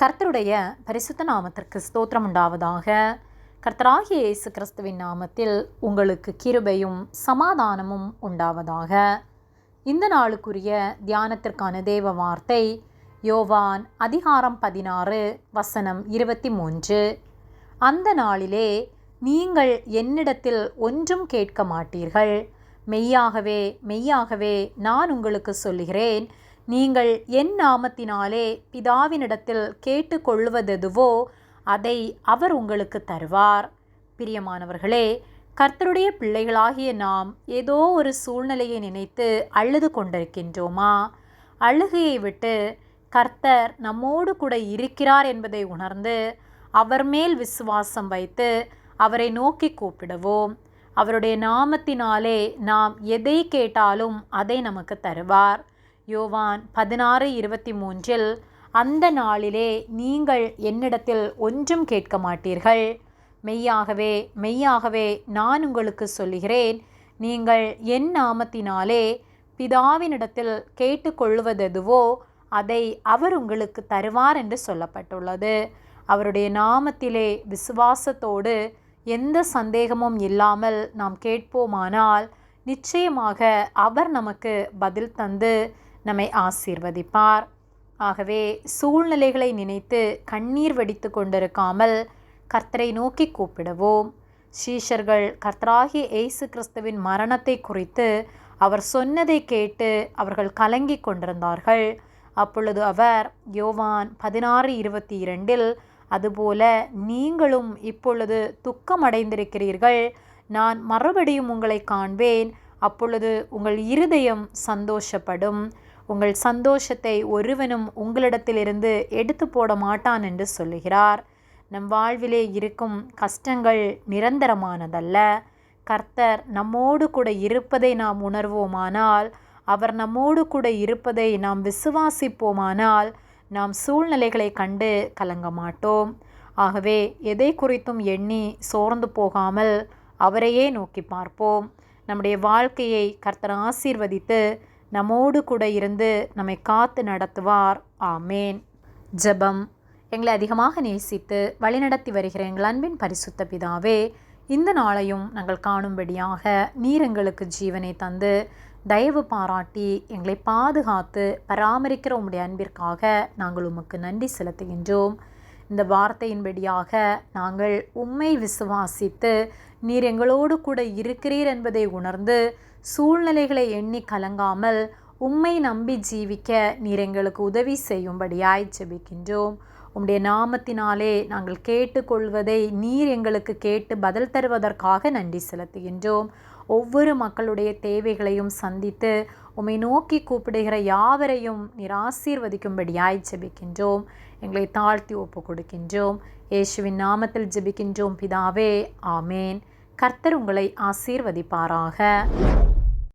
கர்த்தருடைய பரிசுத்த நாமத்திற்கு ஸ்தோத்திரம் உண்டாவதாக. கர்த்தராகிய இயேசு கிறிஸ்துவின் நாமத்தில் உங்களுக்கு கிருபையும் சமாதானமும் உண்டாவதாக. இந்த நாளுக்குரிய தியானத்திற்கான தேவ வார்த்தை யோவான் அதிகாரம் பதினாறு வசனம் இருபத்தி மூன்று அந்த நாளிலே நீங்கள் என்னிடத்தில் ஒன்றும் கேட்க மாட்டீர்கள். மெய்யாகவே மெய்யாகவே நான் உங்களுக்கு சொல்லுகிறேன். நீங்கள் என் நாமத்தினாலே பிதாவினிடத்தில் கேட்டுக்கொள்வதெதுவோ அதை அவர் உங்களுக்கு தருவார். பிரியமானவர்களே கர்த்தருடைய பிள்ளைகளாகிய நாம் ஏதோ ஒரு சூழ்நிலையை நினைத்து அழுது கொண்டிருக்கின்றோமா? அழுகையை விட்டு கர்த்தர் நம்மோடு கூட இருக்கிறார் என்பதை உணர்ந்து அவர் மேல் விசுவாசம் வைத்து அவரை நோக்கி கூப்பிடுவோம். அவருடைய நாமத்தினாலே நாம் எதை கேட்டாலும் அதை நமக்கு தருவார். யோவான் பதினாறு இருபத்தி மூன்றில் அந்த நாளிலே நீங்கள் என்னிடத்தில் ஒன்றும் கேட்க மாட்டீர்கள். மெய்யாகவே மெய்யாகவே நான் உங்களுக்கு சொல்லுகிறேன். நீங்கள் என் நாமத்தினாலே பிதாவினிடத்தில் கேட்டுக்கொள்வதெதுவோ அதை அவர் உங்களுக்கு தருவார் என்று சொல்லப்பட்டுள்ளது. அவருடைய நாமத்திலே விசுவாசத்தோடு எந்த சந்தேகமும் இல்லாமல் நாம் கேட்போமானால் நிச்சயமாக அவர் நமக்கு பதில் தந்து நம்மை ஆசீர்வதிப்பார். ஆகவே சூழ்நிலைகளை நினைத்து கண்ணீர் வடித்து கொண்டிருக்காமல் கர்த்தரை நோக்கி கூப்பிடுவோம். சீஷர்கள் கர்த்தராகிய இயேசு கிறிஸ்துவின் மரணத்தை குறித்து அவர் சொன்னதை கேட்டு அவர்கள் கலங்கி கொண்டிருந்தார்கள். அப்பொழுது அவர் யோவான் பதினாறு இருபத்தி இரண்டில் அதுபோல நீங்களும் இப்பொழுது துக்கமடைந்திருக்கிறீர்கள். நான் மறுபடியும் உங்களை காண்பேன். அப்பொழுது உங்கள் இருதயம் சந்தோஷப்படும். உங்கள் சந்தோஷத்தை ஒருவனும் உங்களிடத்திலிருந்து எடுத்து போட மாட்டான் என்று சொல்லுகிறார். நம் வாழ்விலே இருக்கும் கஷ்டங்கள் நிரந்தரமானதல்ல. கர்த்தர் நம்மோடு கூட இருப்பதை நாம் உணர்வோமானால் அவர் நம்மோடு கூட இருப்பதை நாம் விசுவாசிப்போமானால் நாம் சூழ்நிலைகளை கண்டு கலங்க மாட்டோம். ஆகவே எதை குறித்தும் எண்ணி சோர்ந்து போகாமல் அவரையே நோக்கி பார்ப்போம். நம்முடைய வாழ்க்கையை கர்த்தர் ஆசீர்வதித்து நம்மோடு கூட இருந்து நம்மை காத்து நடத்துவார். ஆமேன். ஜெபம். எங்களை அதிகமாக நேசித்து வழிநடத்தி வருகிற எங்கள் அன்பின் பரிசுத்த பிதாவே இந்த நாளையும் நாங்கள் காணும்படியாக நீர் எங்களுக்கு ஜீவனை தந்து தயவு பாராட்டி எங்களை பாதுகாத்து பராமரிக்கிற உம்முடைய அன்பிற்காக நாங்கள் உமக்கு நன்றி செலுத்துகின்றோம். இந்த வார்த்தையின்படியாக நாங்கள் உம்மை விசுவாசித்து நீர் எங்களோடு கூட இருக்கிறீர் என்பதை உணர்ந்து சூழ்நிலைகளை எண்ணி கலங்காமல் உம்மை நம்பி ஜீவிக்க நீர் எங்களுக்கு உதவி செய்யும்படியாய் செபிக்கின்றோம் உம்முடைய நாமத்தினாலே நாங்கள் கேட்டுக்கொள்வதை நீர் எங்களுக்கு கேட்டு பதில் தருவதற்காக நன்றி செலுத்துகின்றோம். ஒவ்வொரு மக்களுடைய தேவைகளையும் சந்தித்து உம்மை நோக்கி கூப்பிடுகிற யாவரையும் நீர் ஆசீர்வதிக்கும்படியாய் ஜெபிக்கின்றோம். எங்களை தாழ்த்தி ஒப்பு கொடுக்கின்றோம். இயேசுவின் நாமத்தில் ஜெபிக்கின்றோம். பிதாவே ஆமேன். கர்த்தர் உங்களை ஆசீர்வதிப்பாராக.